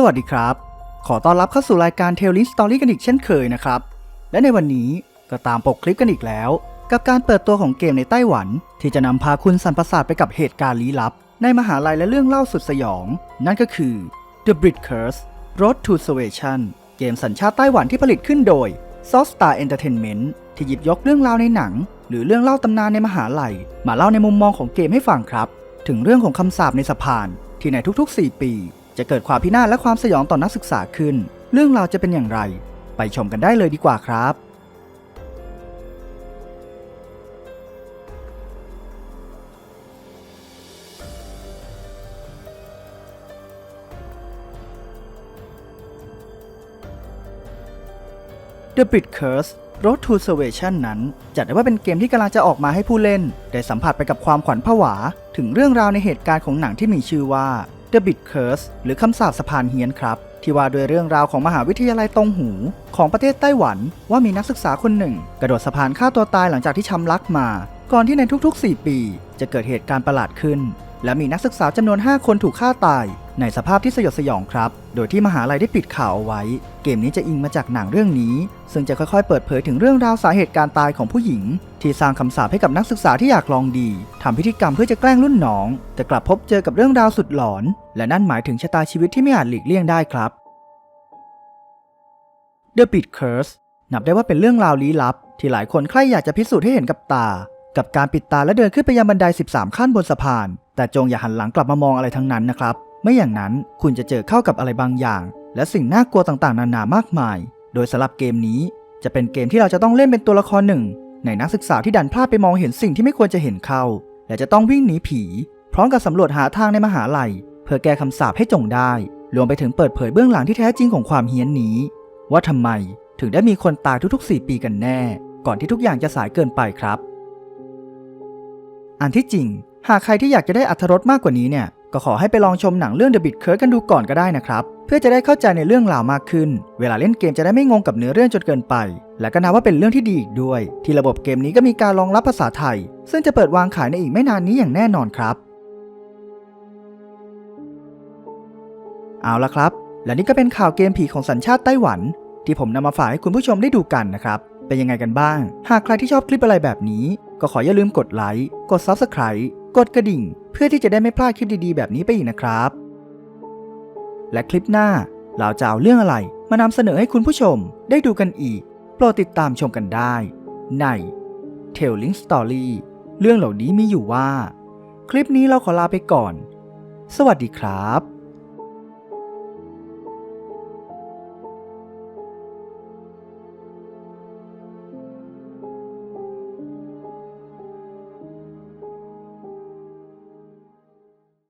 สวัสดีครับ ขอต้อนรับเข้าสู่รายการ Telling Story กันอีกเช่นเคยนะครับ และในวันนี้ก็ตามปกคลิปกันอีกแล้ว กับการเปิดตัวของเกมในไต้หวัน ที่จะนำพาคุณสันประสาทไปกับเหตุการณ์ลี้ลับ ในมหาลัยและเรื่องเล่าสุดสยอง นั่นก็คือ The Brit Curse Road to Salvation เกมสัญชาติไต้หวันที่ผลิตขึ้นโดย s o s t a r Entertainment ที่หยิบยกเรื่องราวในหนัง หรือเรื่องเล่าตำนานในมหาลัย มาเล่าในมุมมองของเกมให้ฟังครับ ถึงเรื่องของคำสาปในสะพานที่ในทุกๆ 4 ปี จะเกิดความพินาศและความสยองต่อนักศึกษาขึ้น เรื่องราวจะเป็นอย่างไร ไปชมกันได้เลยดีกว่าครับ The Brit Curse Road to Salvation นั้นจัดได้ว่าเป็นเกมที่กำลังจะออกมาให้ผู้เล่น ได้สัมผัสไปกับความขวัญผวา ถึงเรื่องราวในเหตุการณ์ของหนังที่มีชื่อว่า The Bit Curse หรือคำสาปสะพานเฮียนครับ ที่ว่าด้วยเรื่องราวของมหาวิทยาลัยตงหู ของประเทศไต้หวัน ว่ามีนักศึกษาคนหนึ่ง กระโดดสะพานฆ่าตัวตายหลังจากที่ช้ำลักมา ก่อนที่ในทุกๆ 4 ปี จะเกิดเหตุการณ์ประหลาดขึ้น และมีนักศึกษาจำนวน 5 คนถูกฆ่าตาย ในสภาพที่สยดสยองครับ โดยที่มหาลัยได้ปิดข่าวเอาไว้ เกมนี้จะอิงมาจากหนังเรื่องนี้ ซึ่งจะค่อยๆ เปิดเผยถึงเรื่องราวสาเหตุการตายของผู้หญิง ที่สร้างคำสาปให้กับนักศึกษาที่อยากลองดีทำพิธีกรรมเพื่อจะแกล้งรุ่นน้อง แต่กลับพบเจอกับเรื่องราวสุดหลอน และนั่นหมายถึงชะตาชีวิตที่ไม่อาจหลีกเลี่ยงได้ครับ The Bit Curse นับได้ว่าเป็นเรื่องราวลี้ลับ ที่หลายคนใคร่อยากจะพิสูจน์ให้เห็นกับตา กับการปิดตาและเดินขึ้นไปยังบันได 13 ขั้นบนสะพาน แต่จงอย่าหันหลังกลับมามองอะไรทั้งนั้นนะครับ ไม่อย่างนั้นคุณจะเจอเข้ากับอะไรบางอย่าง และสิ่งน่ากลัวต่างๆ นานามากมาย โดยสำหรับเกมนี้จะเป็นเกมที่เราจะต้องเล่นเป็นตัวละครหนึ่ง ในนักศึกษาที่ดันพลาดไปมองเห็นสิ่งที่ไม่ควรจะเห็นเข้า และจะต้องวิ่งหนีผี พร้อมกับสำรวจหาทางในมหาลัย เพื่อแก้คำสาปให้จงได้ รวมไปถึงเปิดเผยเบื้องหลังที่แท้จริงของความเฮี้ยนนี้ ว่าทำไมถึงได้มีคนตายทุกๆ 4 ปีกันแน่ ก่อนที่ทุกอย่างจะสายเกินไปครับ อันที่จริง หากใครที่อยากจะได้อัธรสมากกว่านี้เนี่ย ก็ขอให้ไปลองชมหนังเรื่อง The Bit Curse กันดูก่อนก็ได้นะครับ เพื่อจะได้เข้าใจในเรื่องราวมากขึ้น เวลาเล่นเกมจะได้ไม่งงกับเนื้อเรื่องจนเกินไป และก็นับว่าเป็นเรื่องที่ดีอีกด้วย ที่ระบบเกมนี้ก็มีการรองรับภาษาไทย ซึ่งจะเปิดวางขายในอีกไม่นานนี้อย่างแน่นอนครับ เอาละครับ และนี่ก็เป็นข่าวเกมผีของสัญชาติไต้หวัน ที่ผมนำมาฝากให้คุณผู้ชมได้ดูกันนะครับ เป็นยังไงกันบ้าง หากใครที่ชอบคลิปอะไรแบบนี้ ก็ขออย่าลืมกดไลค์ กด Subscribe กดกระดิ่ง เพื่อที่จะได้ไม่พลาดคลิปดีๆ แบบนี้ไปอีกนะครับ และคลิปหน้าเราจะเอาเรื่องอะไรมานำเสนอให้คุณผู้ชมได้ดูกันอีก โปรดติดตามชมกันได้ ใน Telling Story เรื่องเหล่านี้มีอยู่ว่า คลิปนี้เราขอลาไปก่อน สวัสดีครับ